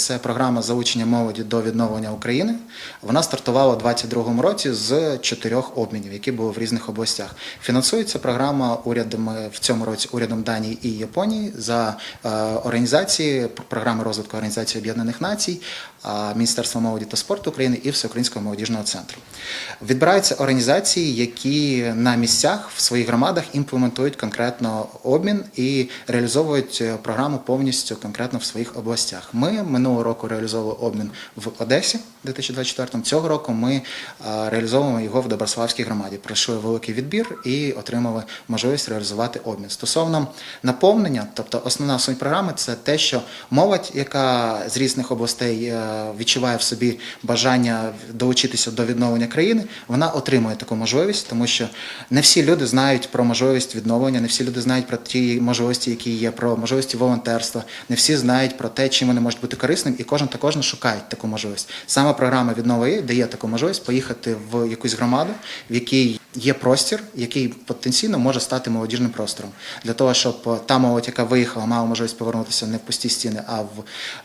Це програма залучення молоді до відновлення України. Вона стартувала у 2022 році з чотирьох обмінів, які були в різних областях. Фінансується програма урядами в цьому році урядом Данії і Японії за е, організації програми розвитку Організації Об'єднаних Націй, е, Міністерства молоді та спорту України і Всеукраїнського молодіжного центру. Відбираються організації, які на місцях в своїх громадах імплементують конкретно обмін і реалізовують е, програму повністю конкретно в своїх областях. Ми минулого року реалізовували обмін в Одесі, в 2024 Цього року ми е, реалізовуємо його в Доброславській громаді. Пройшли великий відбір і отримали можливість реалізувати обмін. Стосовно наповнення, тобто основна суть програми це те, що молодь, яка з різних областей е, відчуває в собі бажання долучитися до відновлення країни, вона отримує таку можливість, тому що не всі люди знають про можливість відновлення, не всі люди знають про ті можливості, які є, про можливості волонтерства, не всі знають про те, чим вони можуть бути корисним, і кожен та кожна шукає таку можливість. Саме програма «Віднова.ЄІ» дає таку можливість поїхати в якусь громаду, в якій є простір, який потенційно може стати молодіжним простором для того, щоб та молодь, яка виїхала, мала можливість повернутися не в пусті стіни, а в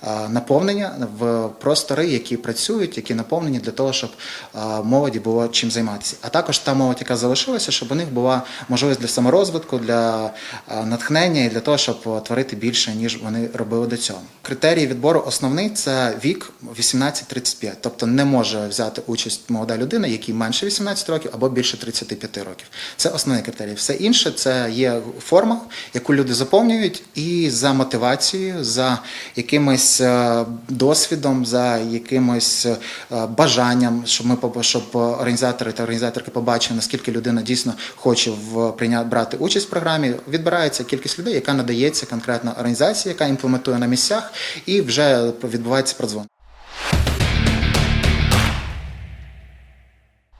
е, наповнення, в простори, які працюють, які наповнені для того, щоб е, молоді було чим займатися. А також та молодь, яка залишилася, щоб у них була можливість для саморозвитку, для е, натхнення і для того, щоб е, творити більше, ніж вони робили до цього. Критерії відбору основний це вік 18-35, тобто не може взяти участь молода людина, якій менше 18 років або більше 35 років. Це основний критерій. Все інше це є форма, яку люди заповнюють, і за мотивацією, за якимось е, досвідом, за якимось е, бажанням, щоб ми щоб організатори та організаторки побачили, наскільки людина дійсно хоче в прийняти брати участь в програмі. Відбирається кількість людей, яка надається конкретно організації, яка імплементує на місцях, і вже відбувається продзвон.